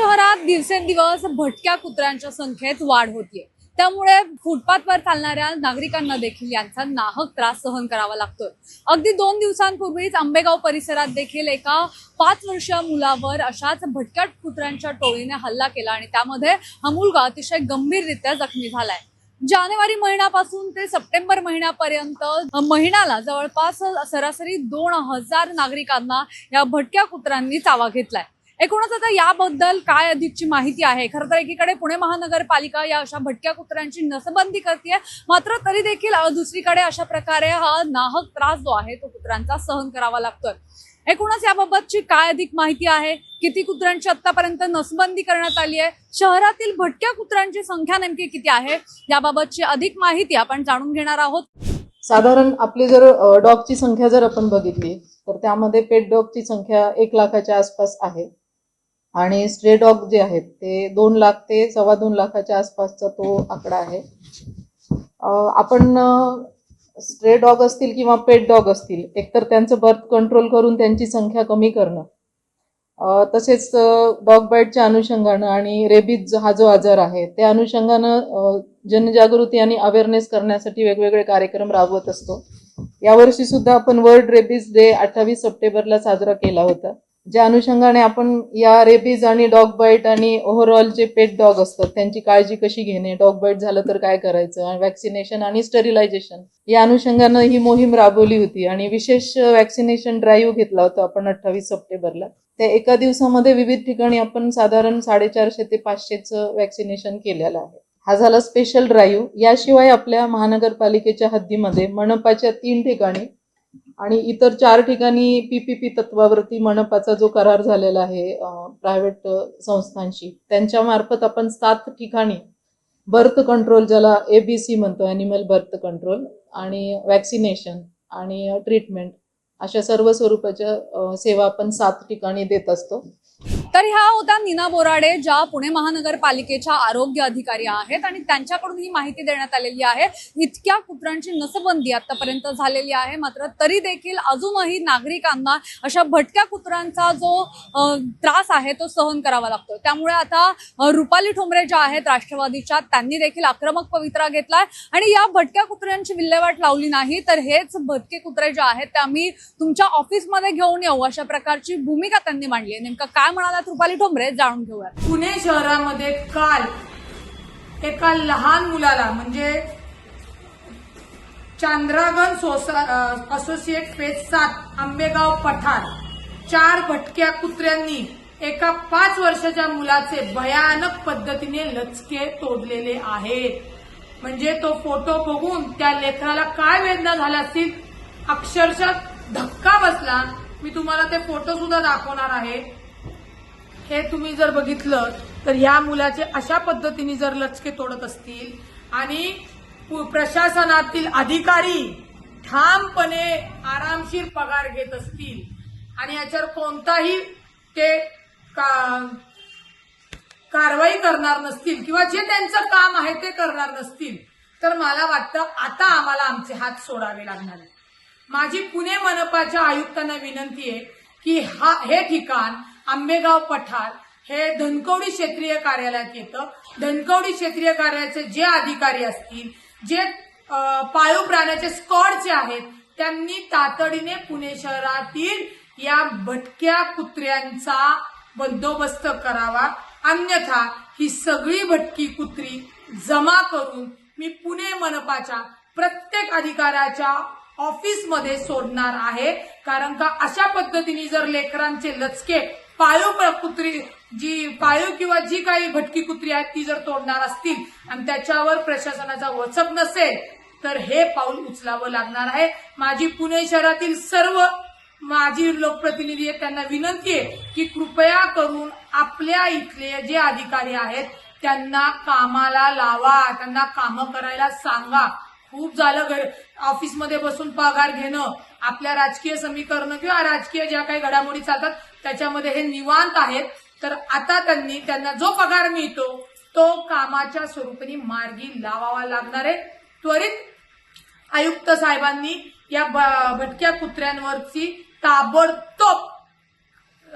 शहरात दिवसेंदिवस भटक्या कुत्र्यांच्या संख्येत वाढ होतीये. त्यामुळे फुटपाथवर चालणाऱ्या नागरिकांना देखील यांचा नाहक त्रास सहन करावा लागतोय. अगदी दोन दिवसांपूर्वीच आंबेगाव परिसरात देखील एका पाच वर्षीय मुलावर अशाच भटक्या कुत्र्यांच्या टोळीने हल्ला केला आणि त्यामध्ये हा मुलगा अतिशय गंभीररित्या जखमी झालाय. जानेवारी महिन्यापासून ते सप्टेंबर महिन्यापर्यंत महिन्याला जवळपास सरासरी दोन हजार नागरिकांना या भटक्या कुत्र्यांनी चावा घेतलाय. एकूणच आता याबद्दल काय अधिकची माहिती आहे? खरं तर एकीकडे पुणे महानगरपालिका या अशा भटक्या कुत्र्यांची नसबंदी करते मात्र तरी देखील दुसरीकडे अशा प्रकारे हा नाहक त्रास जो आहे तो कुत्र्यांचा सहन करावा लागतोय. एकूणच याबाबतची काय अधिक माहिती आहे? किती कुत्र्यांची आतापर्यंत नसबंदी करण्यात आली आहे? शहरातील भटक्या कुत्र्यांची संख्या नेमकी किती आहे? याबाबतची अधिक माहिती आपण जाणून घेणार आहोत. साधारण आपली जर डॉगची संख्या जर आपण बघितली तर त्यामध्ये पेट डॉगची संख्या एक लाखाच्या आसपास आहे. आणि स्ट्रे डॉग जे आहेत ते दोन लाख ते सव्वा दोन लाखाच्या आसपासचा तो आकडा आहे. आपण स्ट्रे डॉग असतील किंवा पेट डॉग असतील एकतर त्यांचं बर्थ कंट्रोल करून त्यांची संख्या कमी करणं तसेच डॉग बाईटच्या अनुषंगानं आणि रेबीज हा जो आजार आहे त्या अनुषंगानं जनजागृती आणि अवेअरनेस करण्यासाठी वेगवेगळे कार्यक्रम राबवत असतो. यावर्षी सुद्धा आपण वर्ल्ड रेबीज डे अठ्ठावीस सप्टेंबरला साजरा केला होता. ज्या अनुषंगाने आपण या रेबीज आणि डॉग बाईट आणि ओव्हरऑल जे पेट डॉग असतात त्यांची काळजी कशी घेणे डॉग बाईट झालं तर काय करायचं वॅक्सिनेशन आणि स्टरिलायझेशन या अनुषंगानं ही मोहीम राबवली होती. आणि विशेष वॅक्सिनेशन ड्राईव्ह घेतला होता आपण अठ्ठावीस सप्टेंबरला. त्या एका दिवसामध्ये विविध ठिकाणी आपण साधारण साडेचारशे ते पाचशेचं वॅक्सिनेशन केलेलं आहे. हा झाला स्पेशल ड्राईव्ह याशिवाय आपल्या महानगरपालिकेच्या हद्दीमध्ये मनपाच्या तीन ठिकाणी आणि इतर चार ठिकाणी पीपीपी तत्वावरती मनपाचा जो करार झालेला आहे प्रायव्हेट संस्थांशी त्यांच्या मार्फत आपण सात ठिकाणी बर्थ कंट्रोल ज्याला एबीसी म्हणतो ॲनिमल बर्थ कंट्रोल आणि वॅक्सिनेशन आणि ट्रीटमेंट अशा सर्व स्वरूपाच्या सेवा आपण सात ठिकाणी देत असतो. तर ह्या होत्या नीना बोराडे ज्या पुणे महानगरपालिकेच्या आरोग्य अधिकारी आहेत आणि त्यांच्याकडून ही माहिती देण्यात आलेली आहे. इतक्या कुत्र्यांची नसबंदी आतापर्यंत झालेली आहे. मात्र तरी देखील अजूनही नागरिकांना अशा भटक्या कुत्र्यांचा जो त्रास आहे तो सहन करावा लागतो त्यामुळे आता रुपाली ठोंबरे ज्या आहेत राष्ट्रवादीच्या त्यांनी देखील आक्रमक पवित्रा घेतलाय. आणि या भटक्या कुत्र्यांची विल्हेवाट लावली नाही तर हेच भटके कुत्रे जे आहेत ते आम्ही तुमच्या ऑफिसमध्ये घेऊन येऊ अशा प्रकारची भूमिका त्यांनी मांडली आहे. नेमकं काय म्हणाला म्हणालात रुपाली ठोंबरे जाणून घेऊयात. पुणे शहरामध्ये काल एका लहान मुलाला म्हणजे चांद्रागण सोसा असोसिएट फेज सात आंबेगाव पठार चार भटक्या कुत्र्यांनी एका पाच वर्षाच्या मुलाचे भयानक पद्धतीने लचके तोडलेले आहेत. म्हणजे तो फोटो बघून त्या लेकराला काय वेदना झाल्या असतील अक्षरशः धक्का बसला. मी तुम्हाला ते फोटो सुद्धा दाखवणार आहे. हे तुम्ही जर बघितलं तर या मुलाचे अशा पद्धतीने जर लचके तोडत असतील आणि पु- प्रशासनातील अधिकारी ठामपणे आरामशीर पगार घेत असतील आणि याच्यावर कोणताही ते का- कारवाई करणार नसतील किंवा जे त्यांचं काम आहे ते करणार नसतील तर मला वाटतं आता आम्हाला आमचे हात सोडावे लागणार आहे माझी पुणे मनपाच्या आयुक्तांना विनंती आहे की हा हे ठिकाण आंबेगाव पठार हे धनकवडी क्षेत्रीय कार्यालयात येतं. धनकवडी क्षेत्रीय कार्यालयाचे जे अधिकारी असतील जे पाळीव प्राण्याचे स्कॉडचे आहेत त्यांनी तातडीने पुणे शहरातील या भटक्या कुत्र्यांचा बंदोबस्त करावा. अन्यथा ही सगळी भटकी कुत्री जमा करून मी पुणे मनपाच्या प्रत्येक अधिकाऱ्याच्या ऑफिसमध्ये सोडणार आहे. कारण का अशा पद्धतीने जर लेकरांचे लचके पाळीव कुत्री जी पाळीव किंवा जी काही भटकी कुत्री आहेत ती जर तोडणार असतील आणि त्याच्यावर प्रशासनाचा वचक नसेल तर हे पाऊल उचलावं लागणार आहे. माझी पुणे शहरातील सर्व माझी लोकप्रतिनिधी आहेत त्यांना विनंती आहे की कृपया करून आपल्या इथले जे अधिकारी आहेत त्यांना कामाला लावा त्यांना कामं करायला सांगा. खूप झालं घर ऑफिसमध्ये बसून पगार घेणं आपल्या राजकीय समीकरणं किंवा राजकीय ज्या काही घडामोडी चालतात त्याच्यामध्ये हे निवांत आहेत. तर आता त्यांनी त्यांना जो पगार मिळतो तो कामाच्या स्वरूपाने मार्गी लावावा लागणार आहे. त्वरित आयुक्त साहेबांनी या ब- भटक्या कुत्र्यांवरची ताबडतोब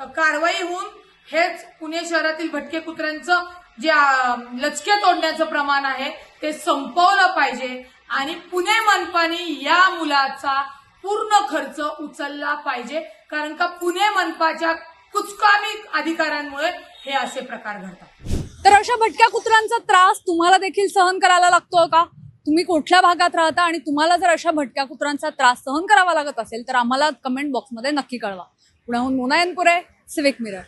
कारवाई होऊन हेच पुणे शहरातील भटके कुत्र्यांचं जे लचके तोडण्याचं प्रमाण आहे ते संपवलं पाहिजे. आणि पुणे मनपाने या मुलाचा पूर्ण खर्च उचलला पाहिजे. कारण का पुणे मनपाच्या कुचकामी अधिकाऱ्यांमुळे हे असे प्रकार घडतात. तर अशा भटक्या कुत्र्यांचा त्रास तुम्हाला देखील सहन करायला लागतो का? तुम्ही कुठल्या भागात राहता आणि तुम्हाला जर अशा भटक्या कुत्र्यांचा त्रास सहन करावा लागत असेल तर आम्हाला कमेंट बॉक्समध्ये नक्की कळवा. पुण्याहून मोनायनपुरे सिविक मिरर